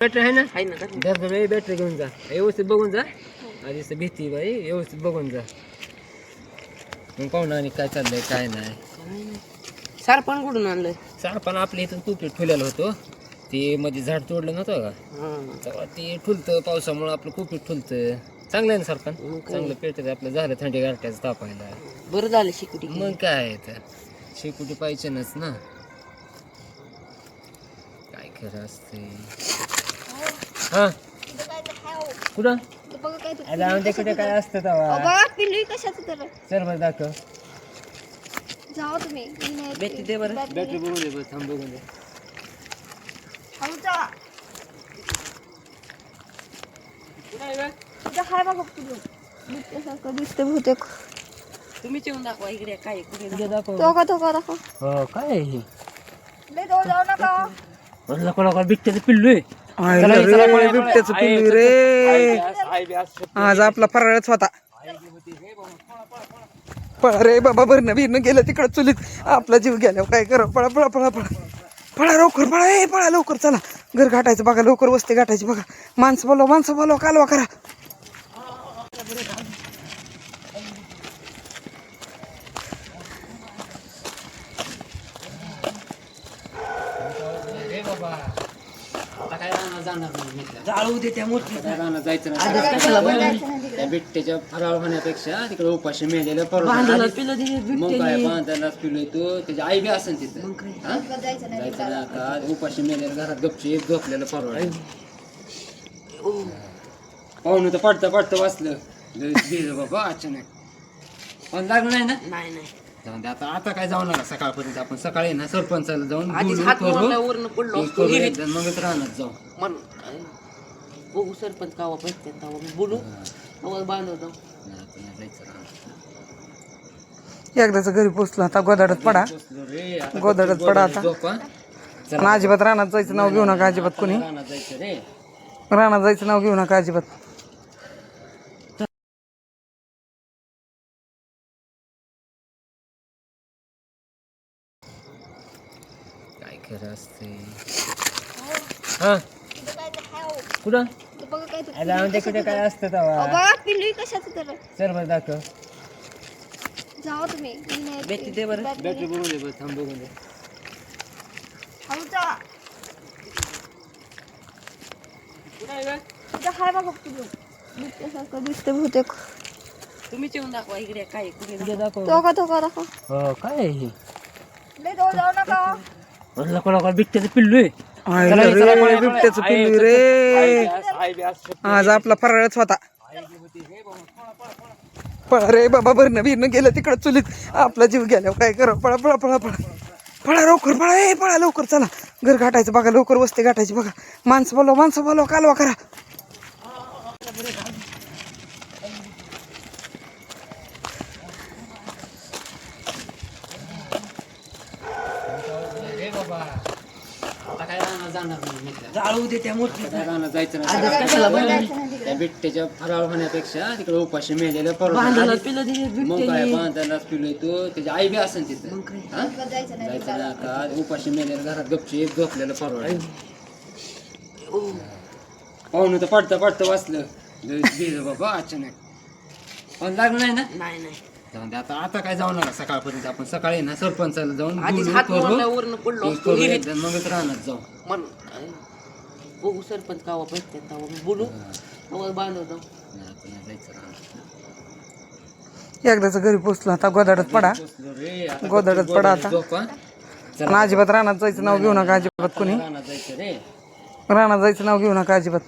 Battery आहे ना? आहे ना वेळी बॅटरी घेऊन जा. व्यवस्थित बघून जा. आधी असं भीती बाई व्यवस्थित बघून जा. मग पाहुणा आणि काय चाललंय काय नाही. सारपण कुठून आणलंय? सारपण आपल्या इथं कुपीत ठुलेलं होतं. ते मध्ये झाड तोडलं नव्हतं का? हा. तेव्हा ते ठुलतं पावसामुळं आपलं कुपीत ठुलतं. चांगलं आहे ना सरपण? चांगलं पेटत आपलं. झालं थंडी गारट्याचं तापायला. बरं झालं शिकुटी मग काय आहे तर? शेकुटी पाहिजेनच ना. काय खरं असते हा? कुठं? अरे आमच्या कुठे काय असतं तेव्हा. बघा पिल्लू कशाचं तर. चल बरं दाखव. जाओ तुम्ही. मी नाही येत. बॅटरी दे बरं बॅटरी बघून दे बरं थांब बघून दे. हळू जा. इथं हाय बघा पिल्लू बिबट्यासारखं दिसते बहुतेक. तुम्हीच येऊन दाखवा इकडे काय आहे, कुठे कुठे दाखव. तो का तो का दाखव. हो काय आहे हे? लय जवळ जाऊ नका. पिल्लू आहे. चला, चला, पळा, बिबट्याचं. पिल्लू रे. आज आपला फराळच होता. पळा रे बाबा भरणं बिरणं गेलं तिकडं चुलीत. आपला जीव गेल्यावर काय करा? पळा पळा पळा पळा. पळा लवकर पळा ए पळा लवकर चला. घर गाठायचं बघा लवकर वस्ती गाठायची बघा. माणसं बोलवा माणसं बोलवा कालवा करा रे बाबा आता काय राहणार जाणार नाही मी इथलं. जाळू दे त्या मोठी आता काय राहणार जायचं नाही कशाला त्या बिट्ट्याच्या फराळ होण्यापेक्षा तिकडे उपाशी मेलेलं भांडणाला पिलं मग काय बिबट्याने. बांधायलाच पिलोय तो त्याची आई बी असेल तिथं हा? जायचं नाही उपाशी मेलेलं घरात गपची झोपलेलं परवड पाहुणं तर पडता पडता वाचलं लय गेलं बाबा अचानक पण लागलं नाही ना नाही नाही जाऊन दे आता आता काय जाऊ नका सकाळपर्यंत आपण. सकाळी ना सरपंचाला जाऊन आधीच बोलू, हात करू, मारला वरनं पडलो. ते असतो करू, विहिरीत. एकदा मगच राहणार जाऊ. मन? बघू सरपंच कावा भेटते तेव्हा मग बोलू. तेव्हा बांधव जाऊ. नाही, आता नाही जायचं राहणार. एकदाच घरी पोचलो आता गोदाडात पडा. बसलो रे, आता गोधड्यात फक्त पडा आता. झोपा. आणि अजिबात रानात जायचं नाव घेऊ नका अजिबात कोणी. रानात जायचं रे. रानात जायचं नाव घेऊ नका अजिबात. खरं असते हा कुठं अरे आमच्या कुठे काय असतं तेव्हा पिल्लू कशाचं तर चल बरं दाखव जाओ तुम्ही. बॅटरी दे बरं बॅटरी बघून दे बरं थांब बघून दे हाय बघा पिल्लू दिसते बहुतेक तुम्हीच येऊन दाखवा इकडे काय दाखव तो का तो का दाखव हो काय हे जाऊ नका पिल्लू आहे. बिबट्याचं पिल्लू रे. आज आपला फराळच होता. पळा रे बाबा भरणं बिरणं गेलं तिकडं चुलीत. आपला जीव गेल्यावर काय करा? पळा पळा पळा पळा. पळा लवकर पळा ए पळा लवकर चला. घर गाठायचं बघा लवकर वस्ती गाठायची बघा. माणसं बोलवा माणसं बोलवा कालवा करा. आता काय राहणार जाणार नाही मी इथलं. जाळू दे त्या मोठी आता काय राहणार जायचं कशाला? त्या बिट्ट्याच्या फराळ होण्यापेक्षा तिकडे उपाशी मेलेलं भांडणाला परवडतं पिलं दिली मग काय बिबट्याने. बांधायलाच पिलोय तो त्याची आई बी असेल तिथं. मग काय? हा? जायचं नाही का उपाशी मेलेलं घरात गपची झोपलेलं परवड ओ, पाहुणं तर पडता पडता वाचलं बाबा अचानक. पण लागलं नाही ना? नाही नाही. जाऊन दे. आता आता काय जाऊ नका सकाळपर्यंत. आपण सकाळी ना सरपंचाला जाऊन आधीच बोलू, हात करू, वरनं पडलो. ते असतो करू, विहिरीत. एकदा मगच राहणार जाऊ. मन? बघू सरपंच कावा तेव्हा मग बोलू. बांधव जाऊ. नाही, आता नाही जायचं राहणार. एकदाच घरी पोचलो आता गोदाडात पडा. रे, आता फक्त पडा आता. झोपा. आणि अजिबात रानात जायचं नाव घेऊ नका अजिबात कोणी. रानात जायचं रे. रानात जायचं नाव घेऊ नका अजिबात.